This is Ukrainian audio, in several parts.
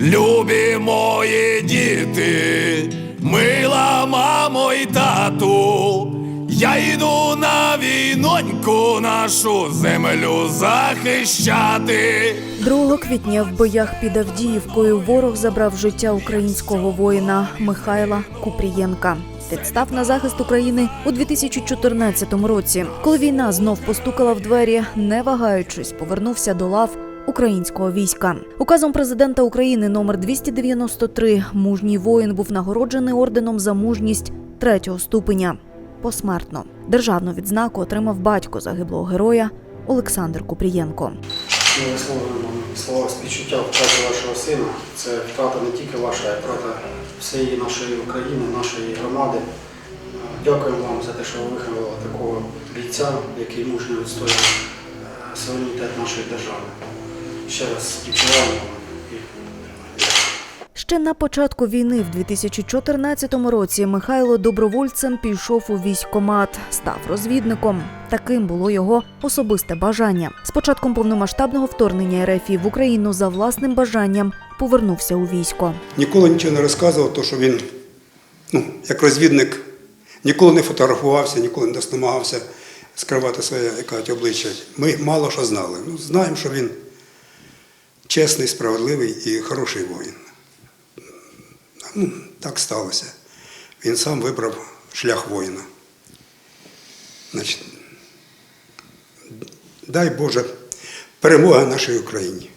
Любі мої діти, мила мамо і тату, я йду на війноньку нашу землю захищати. 2 квітня в боях під Авдіївкою ворог забрав життя українського воїна Михайла Купрієнка. Відстав на захист України у 2014 році. Коли війна знов постукала в двері, не вагаючись, повернувся до лав українського війська. Указом президента України номер 293 мужній воїн був нагороджений орденом за мужність третього ступеня посмертно. Державну відзнаку отримав батько загиблого героя Олександр Купрієнко. Слова співчуття в втраті вашого сина. Це втрата не тільки ваша, а й втрата всієї нашої України, нашої громади. Дякуємо вам за те, що ви виховали такого бійця, який мужньо відстоює е, суверенітет нашої держави. Ще раз співчуваємо Ще на початку війни, в 2014 році, Михайло добровольцем пішов у військкомат, став розвідником. Таким було його особисте бажання. З початком повномасштабного вторгнення РФ в Україну за власним бажанням повернувся у військо. Ніколи нічого не розказував, то що він, ну, як розвідник, ніколи не фотографувався, ніколи не намагався скривати своє обличчя. Ми мало що знали. Ну, знаємо, що він чесний, справедливий і хороший воїн. Ну, так сталося. Він сам вибрав шлях воїна. Значить, дай Боже перемога нашій Україні.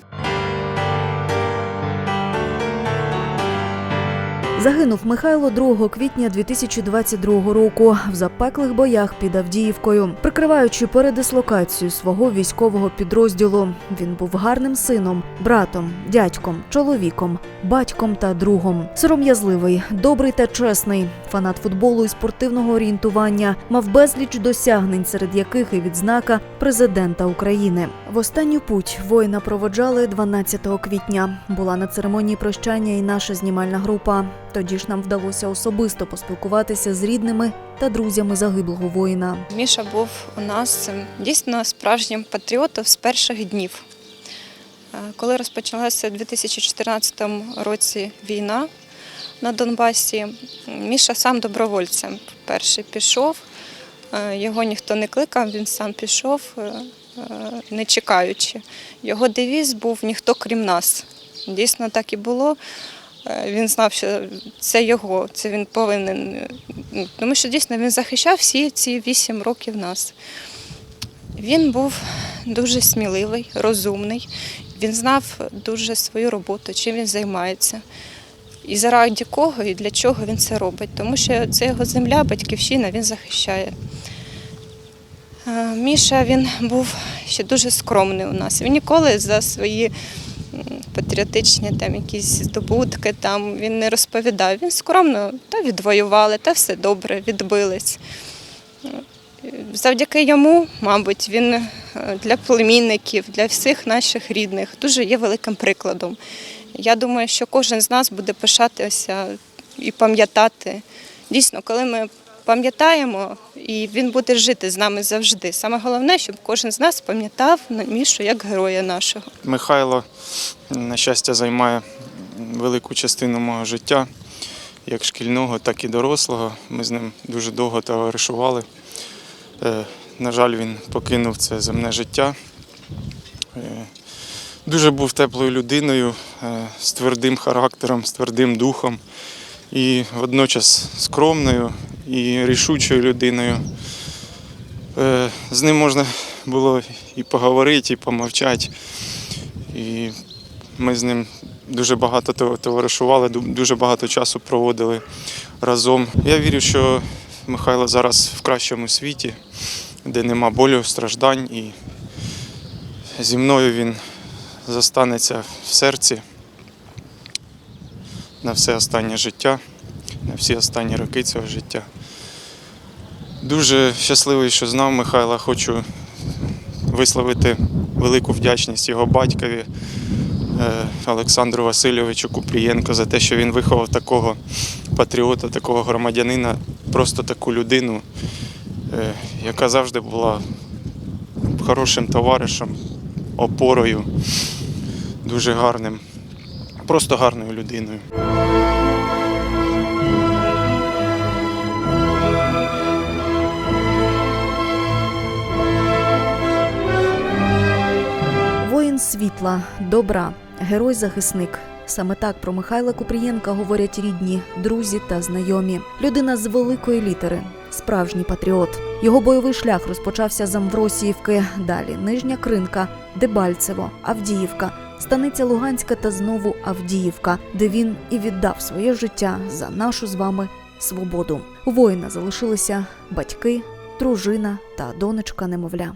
Загинув Михайло 2 квітня 2022 року в запеклих боях під Авдіївкою, прикриваючи передислокацію свого військового підрозділу. Він був гарним сином, братом, дядьком, чоловіком, батьком та другом. Сором'язливий, добрий та чесний, фанат футболу і спортивного орієнтування, мав безліч досягнень, серед яких і відзнака президента України. В останню путь воїна проводжали 12 квітня. Була на церемонії прощання і наша знімальна група. Тоді ж нам вдалося особисто поспілкуватися з рідними та друзями загиблого воїна. Міша був у нас ем, дійсно справжнім патріотом з перших днів. Е, Коли розпочалася у 2014 році війна на Донбасі, Міша сам добровольцем перший пішов. Е, Його ніхто не кликав, він сам пішов, е, не чекаючи. Його девіз був ніхто крім нас. Дійсно так і було. Е, Він знав, що це його, це він повинен. ну, Тому що дійсно він захищав всі ці вісім років нас. Він був дуже сміливий, розумний. Він знав дуже свою роботу, чим він займається. І заради кого і для чого він це робить. Тому що це його земля, батьківщина, він захищає. Е, Міша він був ще дуже скромний у нас. Він ніколи за свої патріотичні там якісь здобутки там він не розповідав. Він скромно та відвоювали, та все добре, відбились. Завдяки йому, мабуть, він е, для племінників, для всіх наших рідних дуже є великим прикладом. Я думаю, що кожен з нас буде пишатися і пам'ятати. Дійсно, коли ми пам'ятаємо, і він буде жити з нами завжди. Саме головне, щоб кожен з нас пам'ятав Мішу як героя нашого. Михайло, на щастя, займає велику частину мого життя, як шкільного, так і дорослого. Ми з ним дуже довго товаришували. Е, На жаль, він покинув це земне життя. Е, Дуже був теплою людиною, е, з твердим характером, з твердим духом і водночас скромною і рішучою людиною. Е, З ним можна було і поговорити, і помовчати. І ми з ним дуже багато тов- товаришували, дуже багато часу проводили разом. Я вірю, що Михайло зараз в кращому світі, де нема болю, страждань, і зі мною він зостанеться в серці на все останнє життя, на всі останні роки цього життя. Дуже щасливий, що знав Михайла. Хочу висловити велику вдячність його батькові е, Олександру Васильовичу Купрієнко за те, що він виховав такого патріота, такого громадянина, просто таку людину, е, яка завжди була хорошим товаришем, опорою, дуже гарним просто гарною людиною. Світла, добра, герой-захисник. Саме так про Михайла Купрієнка говорять рідні, друзі та знайомі. Людина з великої літери, справжній патріот. Його бойовий шлях розпочався з Амвросіївки, далі Нижня Кринка, Дебальцево, Авдіївка, станиця Луганська та знову Авдіївка, де він і віддав своє життя за нашу з вами свободу. У воїна залишилися батьки, дружина та донечка немовля.